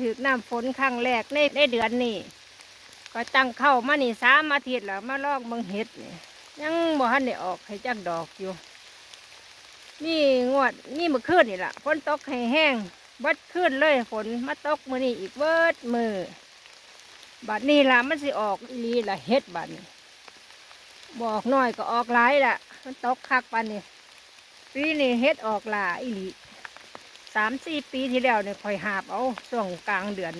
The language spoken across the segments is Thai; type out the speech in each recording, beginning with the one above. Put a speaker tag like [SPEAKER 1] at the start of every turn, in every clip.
[SPEAKER 1] ถือน้ำฝนครั้งแรกในในเดือนนี้ก็ตั้งเข้ามานี่สามอาทิตย์แล้วมาลอกเบิ่งเห็ดนี่ยังบ่ทันได้ออกให้จักดอกอยู่ นี่งวดนี่มื่อคืนนี่ล่ะฝนตกให้แห้งบิดขึ้นเลยฝนมาตกมือนี้อีกเบิดมือบัดนี้ล่ะมันสิออกลีล่ะเฮ็ดบัดนี้บอกน้อยก็ออกหลายล่ะ มันตกคักปานนี้ปีนี้เฮ็ดออกหลายอีหลี สามสี่ปีที่แล้วเนี่ยคอยหาบเอาช่วงกลางเดือน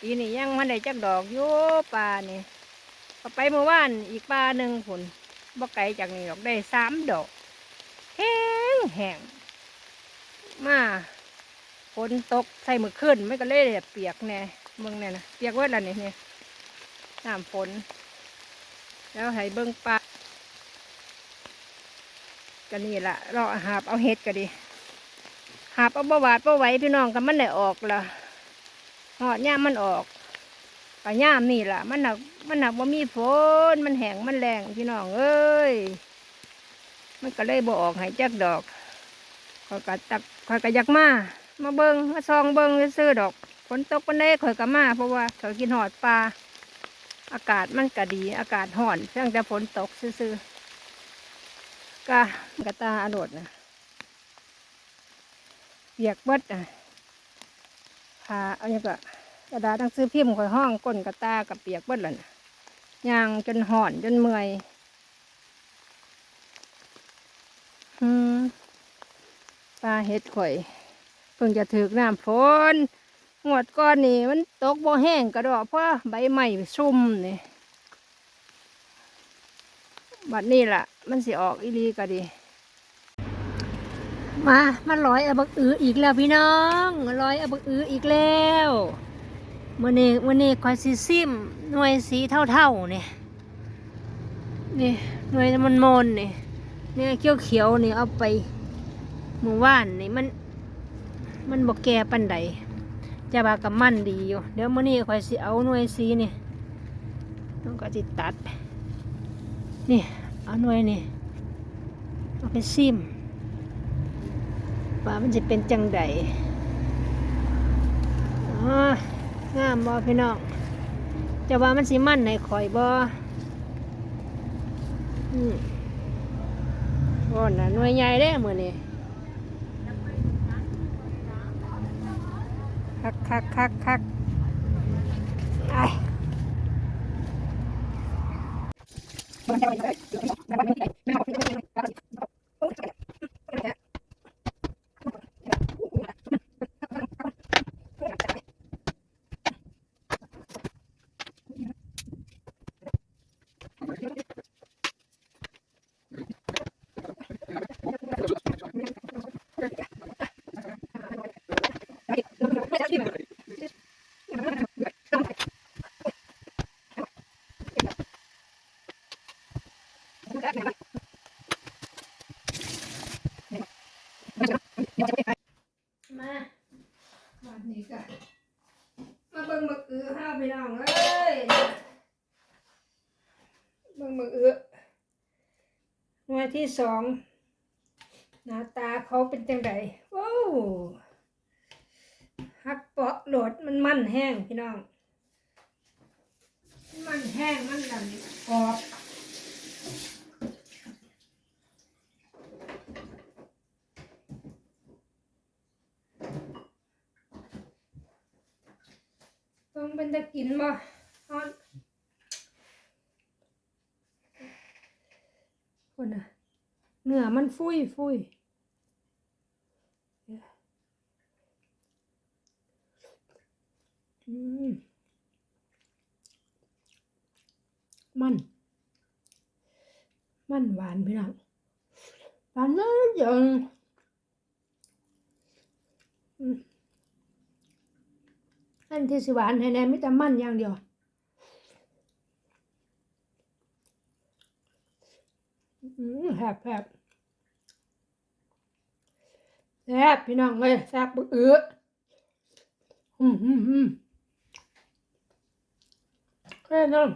[SPEAKER 1] ปีนี้ยังมันได้จักดอกอยู่ป่านี่ก็ไปเมื่อวานอีกป่าหนึ่งผลบ่ไกลจากนี้ดอกได้สามดอกแห้งแห้งมาฝนตกใส่มือขึ้นไม่ก็เลยเปียกแน่เมืองเนี่ยนะเปียกเวทแล้วนี่เนี่ยน้ำฝน แล้วให้เบิ้งปลาก็นี่ละเราหาบเอาเห็ดก็ดี หาบเอาบวาดบวไหวพี่น้องกันมันได้ออกละหอดย่ามมันออกก็ย่ามนี่ล่ะ มันหนักมันหนักว่ามีฝนมันแห้งมันแรงพี่น้องเอ้ยมันก็เลยบออกให้จักดอกข่อยก็ตักข่อยก็ยากมามาเบิงมาซองเบิงซื้อดอกฝนตกวันนี้ข่อยก็มาเพราะว่าข่อยกินหอดปลาอากาศมันก็ดี อากาศห่อนเพียงแต่ฝนตกซื่อๆก็กระตาอรดนะ เปียกเบิดอะพาเอาอย่างก็กระดาษหนังสือพิมพ์ข่อยห้องก้นกระตากับเปียกเบิดแล้วนะยางจนห่อนจนเมื่อยปลาเห็ดข่อย เพิ่งจะถือน้ำฝนงวดก้อนนี่มันตกบ่แห้งกระดอกเพราะใบไม้ชุ่มนี่บัดนี้ล่ะ มันสิออกอีลีก็ดี มามันลอยเอาบักอืออีกแล้วพี่น้องลอยเอาบักอืออีกแล้วมื่อนี้มื่อนี้คอยซิซิมหน่วยสีเท่าๆเนี่ยนี่หน่วยมันมนๆนี่ยเนี่ยเขียวเขียวๆนี่ยเอาไปหมู่ว่านนี่มันมันบอกแก่ปันใดจะบากับมันดีอยู่เดี๋ยวมื้อนี้ข่อยสิเอาหน่วยสีนี่น้องก็จิตัดนี่เอาหน่วยนี่เอาไปซิม ว่ามันจะเป็นจังใดอ๋องามบ่พี่น้องจะว่ามันสิมันในข่อยบ่อืมโอ้น่ะหน่วยใหญ่เด้เมือนี่คักคักคักคักไอ้ มาวันนี้ก็มาเบิ่งบักอือห้าพี่น้องเอ้ยเบิ่งบักอือหน่วยที่สองหน้าตาเขาเป็นจังไดว้ฮักเปาะโหลดมันมันแห้งพี่น้อง มันแห้งมันดำกรอบ ต้องเป็นตะกินบ่ฮอนคนน่ะเนื้อมันฟุยฟุยมัน มันหวานพี่น้องหวานเลยจังอืม อันที่สิหวานให้แน่ไม่แต่มันอย่างเดียวอืมแหบแหบแซ่บพี่น้องเลยแซ่บเอื้ออืมอืมอืมแค่นั้น